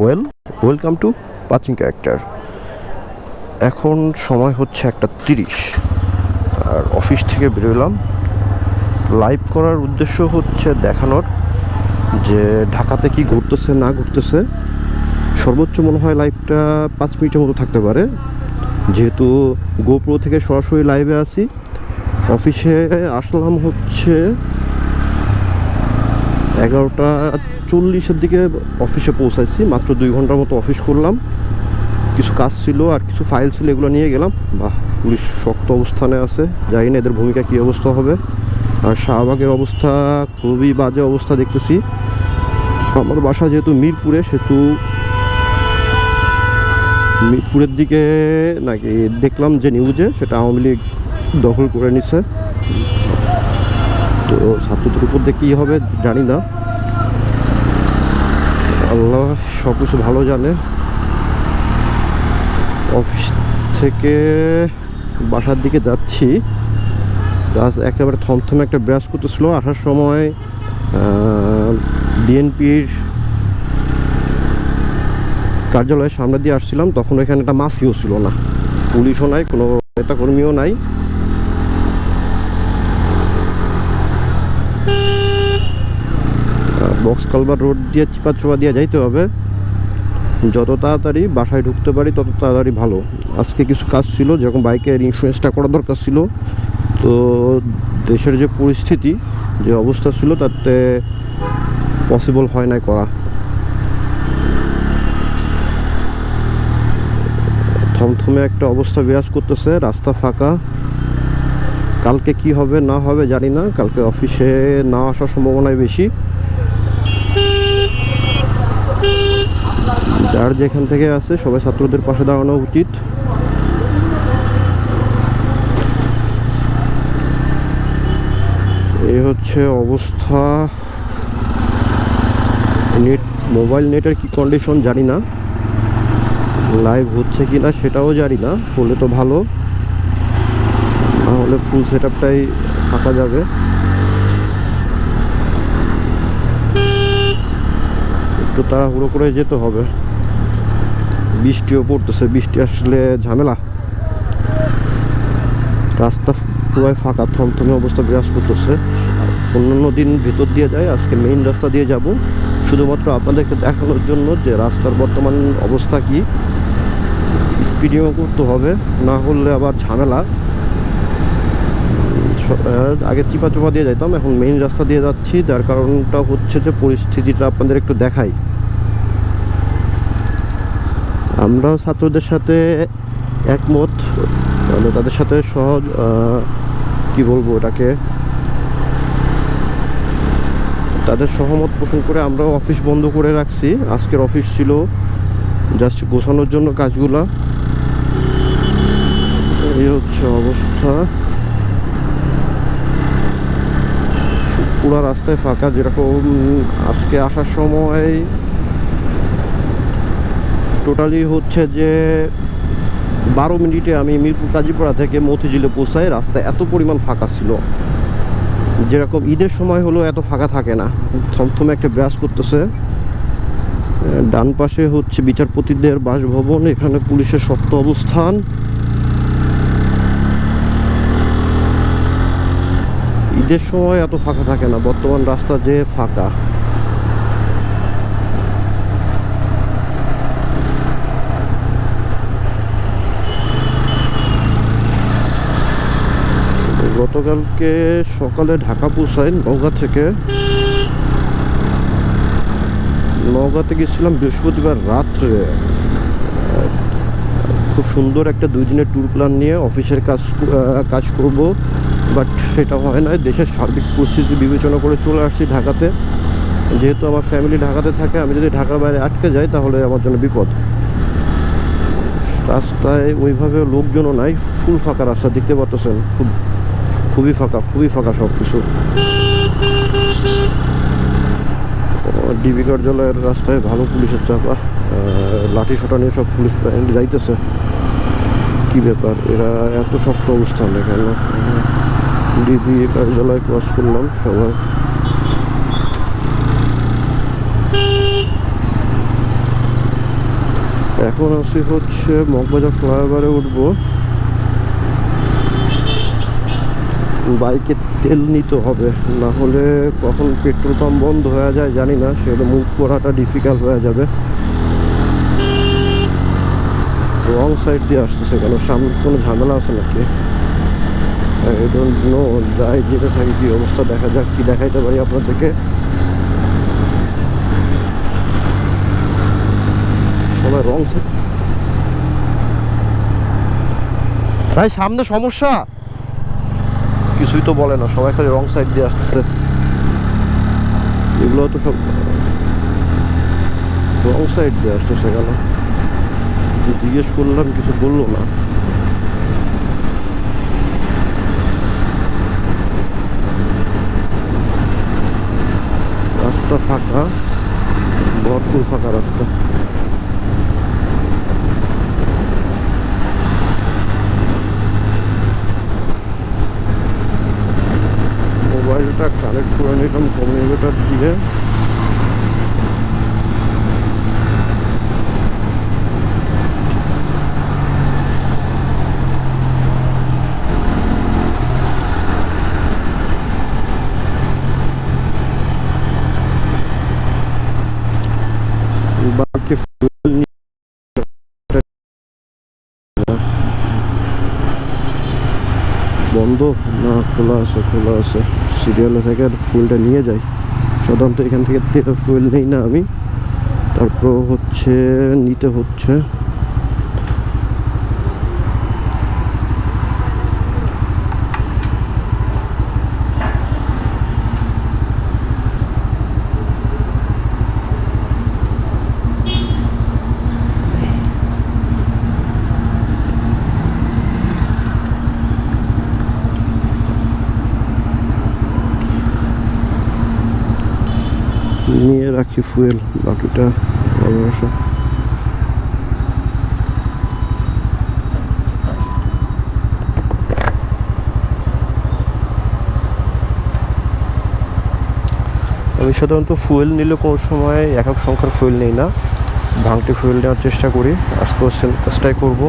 Well welcome to পাচিং character এখন সময় হচ্ছে একটা তিরিশ। আর অফিস থেকে বেরোলাম লাইভ করার উদ্দেশ্য হচ্ছে দেখানোর যে ঢাকাতে কি ঘুরতেছে না ঘুরতেছে সর্বোচ্চ মনে হয় লাইভটা পাঁচ মিনিটের মতো থাকতে পারে। যেহেতু গোপ্রো থেকে সরাসরি লাইভে আসি অফিসে আসলাম হচ্ছে এগারোটা চল্লিশের দিকে অফিসে পৌঁছাইছি। মাত্র দুই ঘণ্টার মতো অফিস করলাম। কিছু কাজ ছিল আর কিছু ফাইল ছিল, এগুলো নিয়ে গেলাম। বাহ, পুলিশ শক্ত অবস্থানে আছে। জানি না এদের ভূমিকা কী অবস্থা হবে। আর শাহবাগের অবস্থা, খুবই বাজে অবস্থা দেখতেছি। আমার বাসা যেহেতু মিরপুরে, সেহেতু মিরপুরের দিকে নাকি দেখলাম যে নিউজে সেটা আওয়ামী লীগ দখল করে নিছে। তো ছাত্রদের উপর দিয়ে কী হবে জানি না। আল্লাহ সব কিছু ভালো জানে। অফিস থেকে বাসার দিকে যাচ্ছি। একেবারে থমথমে একটা ব্রাশ করতেছিল। আসার সময় বিএনপির কার্যালয়ের সামনে দিয়ে আসছিলাম। তখন এখানে একটা মাসিও ছিল না। পুলিশও নাই, কোনো নেতাকর্মীও নাই। বক্স কালবার রোড দিয়ে চিপা চোপা দিয়ে যাইতে হবে। যত তাড়াতাড়ি বাসায় ঢুকতে পারি, তত তাড়াতাড়ি ভালো। আজকে কিছু কাজ ছিল, যেরকম বাইকের ইন্স্যুরেন্সটা করা দরকার ছিল। তো দেশের যে পরিস্থিতি, যে অবস্থা ছিল, তাতে পসিবল হয় নাই করা। থমথমে একটা অবস্থা বিরাজ করতেছে, রাস্তা ফাঁকা। কালকে কি হবে, না হবে জানি না। কালকে অফিসে না আসার সম্ভাবনাই বেশি। যার যেখান থেকে আছে, সবাই ছাত্রদের পাশে দাঁড়ানো উচিত। এই হচ্ছে অবস্থা। নেট, মোবাইল নেটের কি কন্ডিশন জানি না। লাইভ হচ্ছে কি না সেটাও জানি না, হলে তো ভালো। না হলে ফুল সেট আপটাই থাকা যাবে। একটু তাড়াহুড়ো করে যেতে হবে। বৃষ্টিও পড়তেছে, বৃষ্টি আসলে ঝামেলা। রাস্তা পুরাই ফাঁকা, থমথমে অবস্থা বিরাজ করতেছে। অন্যান্য দিন ভিতর দিয়ে যায় আজকে মেইন রাস্তা দিয়ে যাব। শুধুমাত্র আপনাদেরকে দেখানোর জন্য যে রাস্তার বর্তমান অবস্থা কি। স্পিডিংও করতে হবে, না হলে আবার ঝামেলা। আগে চিপা চোপা দিয়ে যাইতাম, এখন মেইন রাস্তা দিয়ে যাচ্ছি। যার কারণটা হচ্ছে যে পরিস্থিতিটা আপনাদের একটু দেখাই। আমরা ছাত্রদের সাথে একমত মানে তাদের সাথে সহজ কি বলব এটাকে, তাদের সহমত পোষণ করে আমরাও অফিস বন্ধ করে রাখছি। আজকের অফিস ছিল জাস্ট গোছানোর জন্য কাজগুলা। এই হচ্ছে অবস্থা। পুরো রাস্তায় ফাঁকা, যেরকম আজকে আসার সময় টোটালি হচ্ছে যে বারো মিনিটে আমি মিরপুর কাজীপাড়া থেকে মতিঝিলে পৌঁছাই রাস্তা এত পরিমাণ ফাঁকা ছিল। যেরকম ঈদের সময় হলো এত ফাঁকা থাকে না। থমথমে একটা ব্রাশ করতেছে। ডান পাশে হচ্ছে বিচারপতিদের বাসভবন, এখানে পুলিশের শক্ত অবস্থান। ঈদের সময় এত ফাঁকা থাকে না, বর্তমান রাস্তা যে ফাঁকা। গতকালকে সকালে ঢাকা পৌঁছাই নওগাঁ থেকে। নওগাঁতে গেছিলাম বৃহস্পতিবার রাত্রে। খুব সুন্দর একটা দুই দিনের ট্যুর প্ল্যান নিয়ে অফিসের কাজ কাজ করব বাট সেটা হয় না দেশের সার্বিক পরিস্থিতি বিবেচনা করে চলে আসছি ঢাকাতে। যেহেতু আমার ফ্যামিলি ঢাকাতে থাকে, আমি যদি ঢাকার বাইরে আটকে যাই, তাহলে আমার জন্য বিপদ। রাস্তায় ওইভাবে লোকজনও নাই, ফুল ফাঁকা রাস্তা, দেখতে পাচ্ছেন খুব খুবই ফাঁকা খুবই ফাঁকা সব কিছু ডিবি কার্যালয়ের রাস্তায় ভালো পুলিশের চাপা। লাঠি সোটা নিয়ে সব পুলিশ যাইতেছে। কি ব্যাপার? এরা এত শক্ত অবস্থান এখানে। ডিবি কার্যালয় ক্রস করলাম সবাই। এখন আসি হচ্ছে মগবাজার ফ্লাইওভারে উঠবো। বাইকে তেল নিতে হবে, না হলে কখন পেট্রোল পাম্প বন্ধ হয়ে যায় জানি না সেটা মুভ করাটা ডিফিকাল্ট হয়ে যাবে। রং সাইড দিয়ে আসতেছে কেন? সামনে কোনো ঝামেলা আছে নাকি? যাই যেতে থাকি কি অবস্থা, দেখা যাক কি দেখাইতে পারি আপনাদেরকে। সবাই রং সাইড ভাই, সামনে সমস্যা? কিছুই তো বলে না, সবাই খালি রং সাইড দিয়ে আসতেছে। এগুলো তো সব রং সাইড দিয়ে আসতেছে কেন? জিজ্ঞেস করলাম, কিছু বলল না। রাস্তা ফাঁকা, ভরপুর ফাঁকা রাস্তা। মোবাইলটা কানেক্ট করে নিলাম কমিউনিকেটার দিয়ে বাকি বন্ধ না খোলা আছে খোলা আছে। সিরিয়ালে থেকে ফুলটা নিয়ে যাই। সাধারণত এখান থেকে তেল ফুল নিই না আমি। তারপর হচ্ছে, নিতে হচ্ছে। নিয়ে ফুয়েল? বাকিটা অবশ্য আমি সাধারণত ফুয়েল নিলে কোনো সময় এক সংখ্যার ফুয়েল নেই না। ভাঙটি ফুয়েল নেওয়ার চেষ্টা করি। আস্তে আস্তে চেষ্টাই করব।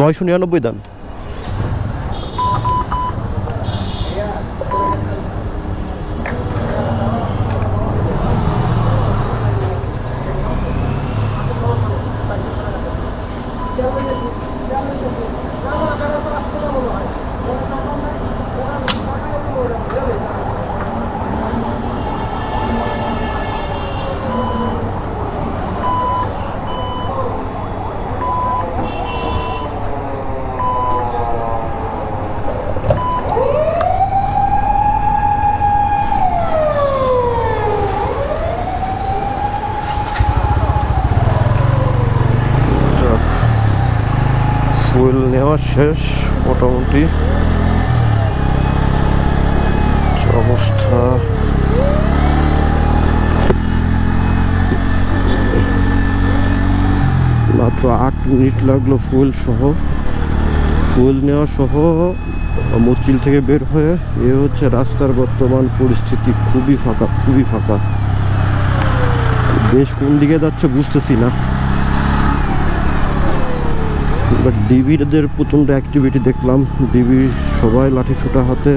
নয়শো নিরানব্বই দাম। ফুয়েল নেওয়া শেষ, মোটামুটি। অবস্থা? মাত্র আট মিনিট লাগল ফুয়েল সহ। ফুয়েল নেওয়া সহ মচিল থেকে বের হয়ে, এ হচ্ছে রাস্তার বর্তমান পরিস্থিতি, খুবই ফাঁকা খুবই ফাঁকা। দেশ কোন দিকে যাচ্ছে বুঝতেছি না। বাট ডিবিদের প্রচণ্ড অ্যাক্টিভিটি দেখলাম। ডিবি সবাই লাঠি ছোটা হাতে।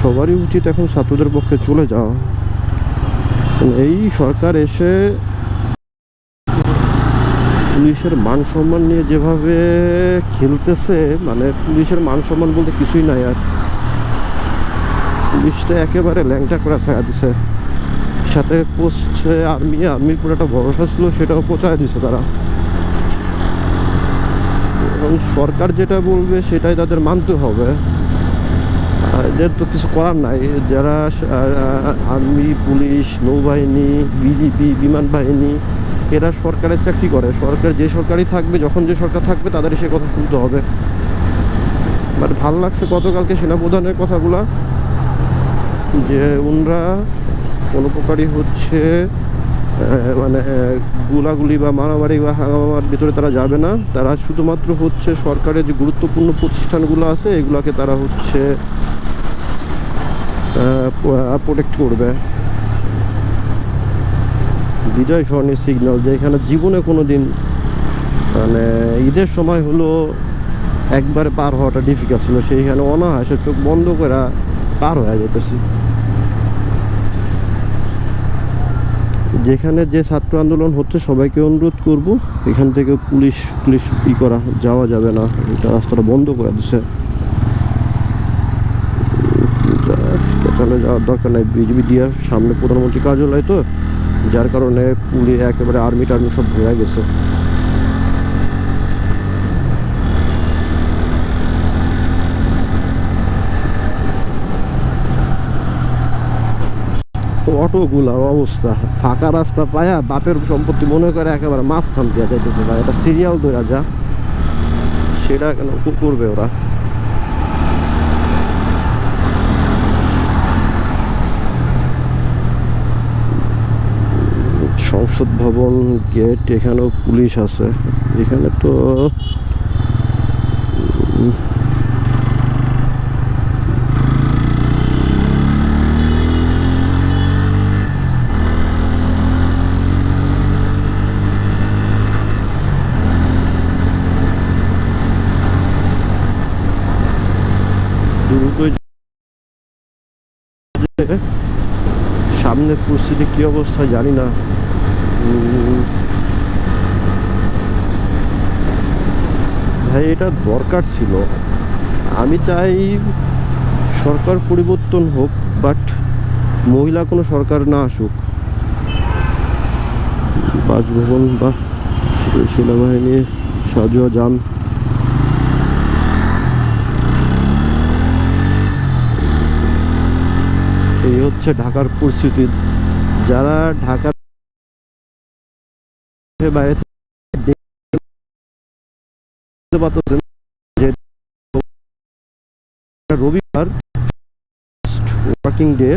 সবারই উচিত এখন ছাত্রদের পক্ষে চলে যাওয়া। এই সরকার এসে পুলিশের মান সম্মান নিয়ে যেভাবে খেলতেছে মানে পুলিশের মান সম্মান বলতে কিছুই নাই আর। পুলিশটা একেবারে ল্যাংটা করে ছায়া দিছে। সাথে পোস্টে আর্মি, আর্মির উপর একটা ভরসা ছিল, সেটাও পচায় দিছে তারা। এবং সরকার যেটা বলবে সেটাই তাদের মানতে হবে। এদের তো কিছু করার নাই, যারা আর্মি, পুলিশ, নৌবাহিনী, বিজিপি, বিমান বাহিনী, এরা সরকারের চাকরি করে। সরকার যে সরকারই থাকবে, যখন যে সরকার থাকবে তাদের সে কথা শুনতে হবে। বাট ভালো লাগছে গতকালকে সেনাপ্রধানের কথাগুলা, যে ওনরা কোনো প্রকারই হচ্ছে মানে গুলাগুলি বা মারামারি বা হাঙ্গামার ভিতরে তারা যাবে না। তারা শুধুমাত্র হচ্ছে সরকারের যে গুরুত্বপূর্ণ প্রতিষ্ঠানগুলো আছে, এগুলাকে তারা হচ্ছে প্রোটেক্ট করবে। বিজয় সরণির সিগন্যাল যে এখানে জীবনে কোনো দিন মানে ঈদের সময় হলো একবারে পার হওয়াটা ডিফিকাল্ট ছিল। সেইখানে অনাহাসে চোখ বন্ধ করা পার হয়ে যেতেছি যেখানে যে ছাত্র আন্দোলন হচ্ছে, সবাইকে অনুরোধ করব, এখান থেকে পুলিশ পুলিশ ই করা, যাওয়া যাবে না, এটা রাস্তাটা বন্ধ করে দিচ্ছে চলে যাওয়ার দরকার নেই, বিজেপি দিয়ার সামনে প্রধানমন্ত্রী কার্যালয় তো, যার কারণে পুলিশ একেবারে আর্মি টার্মি সব ভরে গেছে। অটোগুলার অবস্থা। ফাঁকা রাস্তা পায়া বাপের সম্পত্তি মনে করে একেবারে মাঝখান দিয়ে যাইতেছে ভাই। এটা সিরিয়াল ধরা যা। সেটা কেন করবে ওরা? সংসদ ভবন গেট এখানেও পুলিশ আছে। এখানে তো সামনের পরিস্থিতি কি অবস্থা জানি না। ভাই, এটা দরকার ছিল। আমি চাই সরকার পরিবর্তন হোক বাট মহিলা কোনো সরকার না আসুক। বাসভবন বা সেনাবাহিনী সাজুয়া যান। এই হচ্ছে ঢাকার পরিস্থিতি। যারা ঢাকার রবিবার ওয়ার্কিং ডে